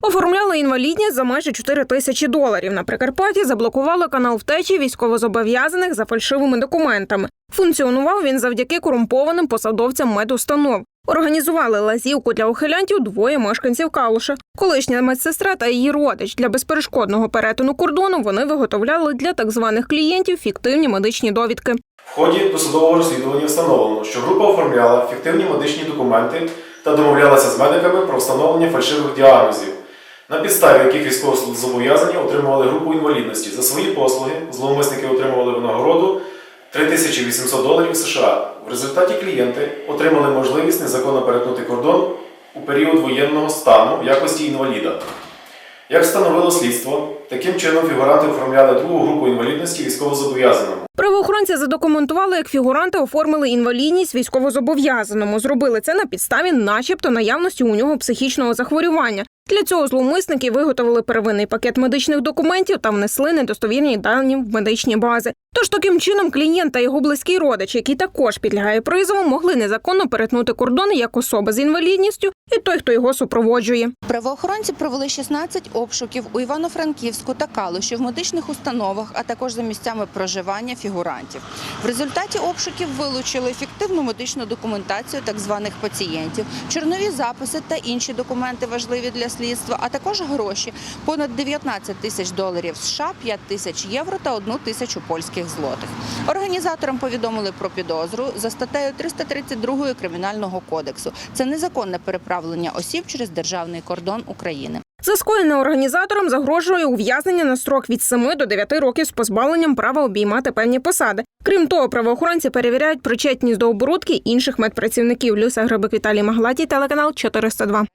Оформляли інвалідність за майже 4 тисячі доларів. На Прикарпатті заблокували канал втечі військовозобов'язаних за фальшивими документами. Функціонував він завдяки корумпованим посадовцям медустанов. Організували лазівку для ухилянтів двоє мешканців Калуша. Колишня медсестра та її родич для безперешкодного перетину кордону вони виготовляли для так званих клієнтів фіктивні медичні довідки. В ході досудового розслідування встановлено, що група оформляла фіктивні медичні документи та домовлялася з медиками про встановлення фальшивих діагнозів, на підставі яких військовозобов'язані отримували групу інвалідності. За свої послуги зловмисники отримували винагороду 3800 доларів США. В результаті клієнти отримали можливість незаконно перетнути кордон у період воєнного стану в якості інваліда. Як встановило слідство, таким чином фігуранти оформляли другу групу інвалідності військовозобов'язаному. Правоохоронці задокументували, як фігуранти оформили інвалідність військовозобов'язаному. Зробили це на підставі, начебто, наявності у нього психічного захворювання. Для цього зловмисники виготовили первинний пакет медичних документів та внесли недостовірні дані в медичні бази. Тож таким чином клієнт та його близький родич, який також підлягає призову, могли незаконно перетнути кордони як особа з інвалідністю і той, хто його супроводжує. Правоохоронці провели 16 обшуків у Івано-Франківську та Калуші в медичних установах, а також за місцями проживання фігурантів. В результаті обшуків вилучили фіктивну медичну документацію так званих пацієнтів, чорнові записи та інші документи важливі для слідства, а також гроші понад 19 тисяч доларів США, 5 тисяч євро та 1 тисячу польських злотих. Організаторам повідомили про підозру за статтею 332 Кримінального кодексу. Це незаконне переправлення осіб через державний кордон України. За скоєне організаторам загрожує ув'язнення на строк від 7 до 9 років з позбавленням права обіймати певні посади. Крім того, правоохоронці перевіряють причетність до оборудки інших медпрацівників. Люся Грибик Віталій Маглатій, телеканал 402.